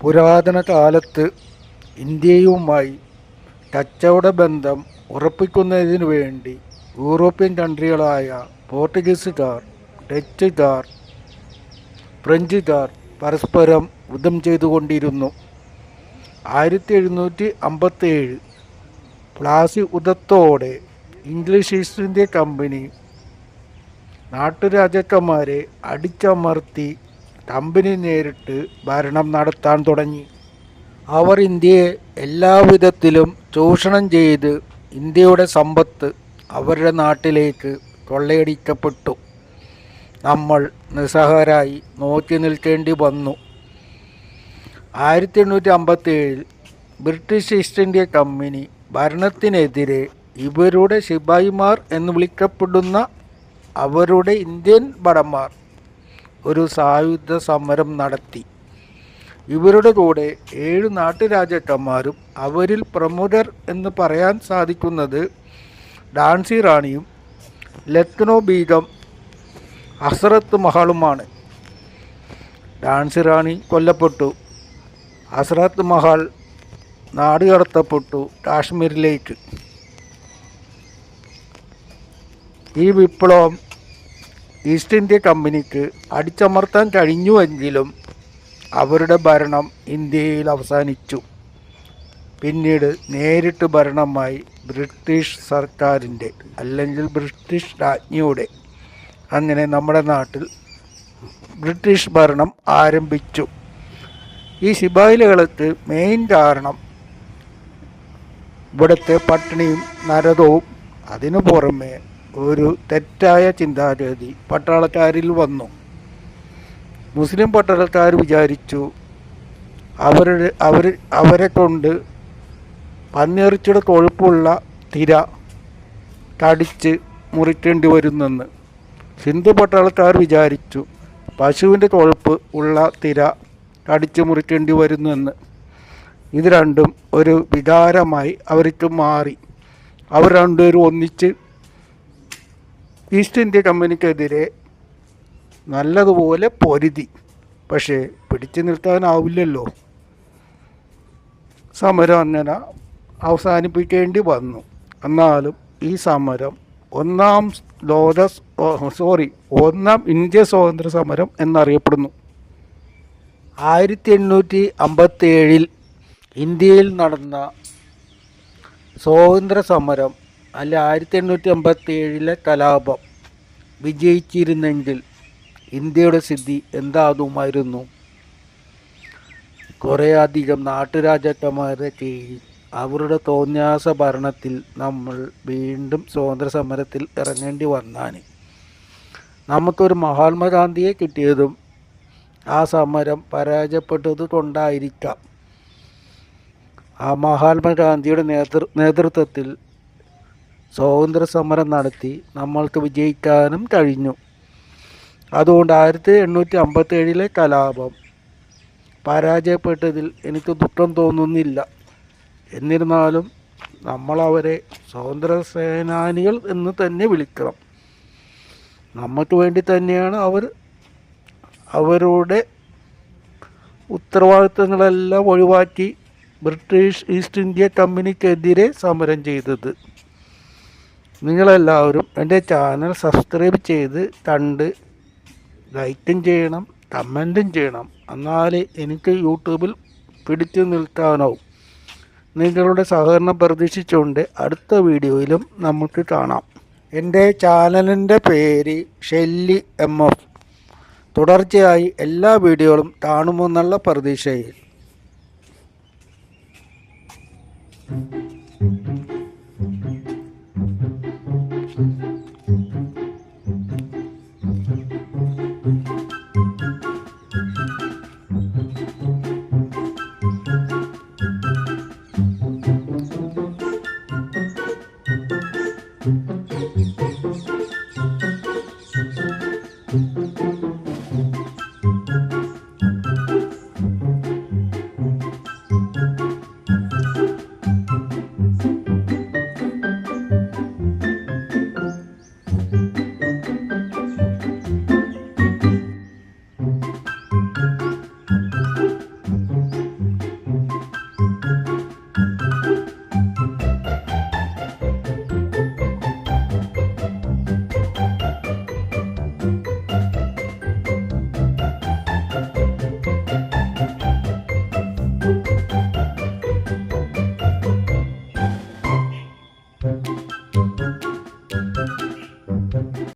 പുരാതന കാലത്ത് ഇന്ത്യയുമായി കച്ചവട ബന്ധം ഉറപ്പിക്കുന്നതിനു വേണ്ടി യൂറോപ്യൻ കൺട്രികളായ പോർട്ടുഗീസുകാർ ഡച്ചുകാർ ഫ്രഞ്ചുകാർ പരസ്പരം യുദ്ധം ചെയ്തുകൊണ്ടിരുന്നു. ആയിരത്തി എഴുന്നൂറ്റി അമ്പത്തേഴ് പ്ലാസി യുദ്ധത്തോടെ ഇംഗ്ലീഷ് ഈസ്റ്റ് ഇന്ത്യ കമ്പനി നാട്ടുരാജാക്കന്മാരെ അടിച്ചമർത്തി കമ്പനി നേരിട്ട് ഭരണം നടത്താൻ തുടങ്ങി. അവർ ഇന്ത്യയെ എല്ലാവിധത്തിലും ചൂഷണം ചെയ്ത് ഇന്ത്യയുടെ സമ്പത്ത് അവരുടെ നാട്ടിലേക്ക് കൊള്ളയടിക്കപ്പെട്ടു. നമ്മൾ നിസ്സഹരായി നോക്കി നിൽക്കേണ്ടി വന്നു. ആയിരത്തി എണ്ണൂറ്റി അമ്പത്തി ഏഴിൽ ബ്രിട്ടീഷ് ഈസ്റ്റ് ഇന്ത്യ കമ്പനി ഭരണത്തിനെതിരെ ഇവരുടെ ശിപായിമാർ എന്ന് വിളിക്കപ്പെടുന്ന അവരുടെ ഇന്ത്യൻ ഭടന്മാർ ഒരു സായുധ സമരം നടത്തി. ഇവരുടെ കൂടെ ഏഴ് നാട്ടുരാജാക്കന്മാരും അവരിൽ പ്രമുഖർ എന്ന് പറയാൻ സാധിക്കുന്നത് ഡാൻസി റാണിയും ലക്നോ ബീഗം ഹസ്രത്ത് മഹാളുമാണ്. ഡാൻസി റാണി കൊല്ലപ്പെട്ടു. ഹസ്രത്ത് മഹാൾ നാട് കടത്തപ്പെട്ടു കാശ്മീരിലേക്ക്. ഈ വിപ്ലവം ഈസ്റ്റ് ഇന്ത്യ കമ്പനിക്ക് അടിച്ചമർത്താൻ കഴിഞ്ഞുവെങ്കിലും അവരുടെ ഭരണം ഇന്ത്യയിൽ അവസാനിച്ചു. പിന്നീട് നേരിട്ട് ഭരണമായി ബ്രിട്ടീഷ് സർക്കാരിന്റെ അല്ലെങ്കിൽ ബ്രിട്ടീഷ് രാജ്ഞിയുടെ അങ്ങനെ നമ്മുടെ നാട്ടിൽ ബ്രിട്ടീഷ് ഭരണം ആരംഭിച്ചു. ഈ ശിപായിലുകൾക്ക് മെയിൻ കാരണം ഇവിടുത്തെ പട്ടിണിയും നരതവും അതിനു പുറമെ ഒരു തെറ്റായ ചിന്താഗതി പട്ടാളക്കാരിൽ വന്നു. മുസ്ലിം പട്ടാളക്കാർ വിചാരിച്ചു അവരുടെ അവർ അവരെ കൊണ്ട് പന്നിയിറച്ചിയുടെ കൊഴുപ്പുള്ള തിര കടിച്ച് മുറിക്കേണ്ടി വരുന്നെന്ന്. സിന്ധു പട്ടാളക്കാർ വിചാരിച്ചു പശുവിന്റെ കൊഴുപ്പ് ഉള്ള തിര കടിച്ച് മുറിക്കേണ്ടി വരുന്നെന്ന്. ഇത് രണ്ടും ഒരു വികാരമായി അവർക്ക് മാറി. അവർ രണ്ടുപേരും ഒന്നിച്ച് ഈസ്റ്റ് ഇന്ത്യ കമ്പനിക്കെതിരെ നല്ലതുപോലെ പൊരുതി. പക്ഷേ പിടിച്ചു നിർത്താനാവില്ലല്ലോ സമരം അങ്ങനെ അവസാനിപ്പിക്കേണ്ടി വന്നു. എന്നാലും ഈ സമരം ഒന്നാം ലോക സോറി ഒന്നാം ഇന്ത്യ സ്വാതന്ത്ര്യ സമരം എന്നറിയപ്പെടുന്നു. ആയിരത്തി എണ്ണൂറ്റി അമ്പത്തി ഏഴിൽ ഇന്ത്യയിൽ നടന്ന സ്വാതന്ത്ര്യ സമരം അല്ല ആയിരത്തി എണ്ണൂറ്റി അമ്പത്തി ഏഴിലെ കലാപം വിജയിച്ചിരുന്നെങ്കിൽ ഇന്ത്യയുടെ സ്ഥിതി എന്താകുമായിരുന്നു? കുറേയധികം നാട്ടുരാജാക്കന്മാരുടെ കീഴിൽ അവരുടെ തോന്യാസ ഭരണത്തിൽ നമ്മൾ വീണ്ടും സ്വാതന്ത്ര്യ സമരത്തിൽ ഇറങ്ങേണ്ടി വന്നാൻ നമുക്കൊരു മഹാത്മാഗാന്ധിയെ കിട്ടിയതും ആ സമരം പരാജയപ്പെട്ടത് കൊണ്ടായിരിക്കാം ആ മഹാത്മാഗാന്ധിയുടെ നേതൃ നേതൃത്വത്തിൽ സ്വാതന്ത്ര്യ സമരം നടത്തി നമ്മൾക്ക് വിജയിക്കാനും കഴിഞ്ഞു. അതുകൊണ്ട് ആയിരത്തി എണ്ണൂറ്റി അമ്പത്തി ഏഴിലെ കലാപം പരാജയപ്പെട്ടതിൽ എനിക്ക് ദുഃഖം തോന്നുന്നില്ല. എന്നിരുന്നാലും നമ്മളവരെ സ്വാതന്ത്ര്യ സേനാനികൾ എന്ന് തന്നെ വിളിക്കണം. നമുക്ക് വേണ്ടി തന്നെയാണ് അവർ അവരുടെ ഉത്തരവാദിത്തങ്ങളെല്ലാം ഒഴിവാക്കി ബ്രിട്ടീഷ് ഈസ്റ്റ് ഇന്ത്യ കമ്പനിക്കെതിരെ സമരം ചെയ്തത്. നിങ്ങളെല്ലാവരും എന്റെ ചാനൽ സബ്സ്ക്രൈബ് ചെയ്ത് കണ്ട് ലൈക്കും ചെയ്യണം കമന്റും ചെയ്യണം. എന്നാലേ എനിക്ക് യൂട്യൂബിൽ പിടിച്ചു നിൽക്കാനാവും. നിങ്ങളുടെ സഹകരണം പ്രതീക്ഷിച്ചുകൊണ്ട് അടുത്ത വീഡിയോയിലും നമുക്ക് കാണാം. എന്റെ ചാനലിന്റെ പേര് ഷെല്ലി എം എഫ്. തുടർച്ചയായി എല്ലാ വീഡിയോകളും കാണുമെന്നുള്ള പ്രതീക്ഷയിൽ.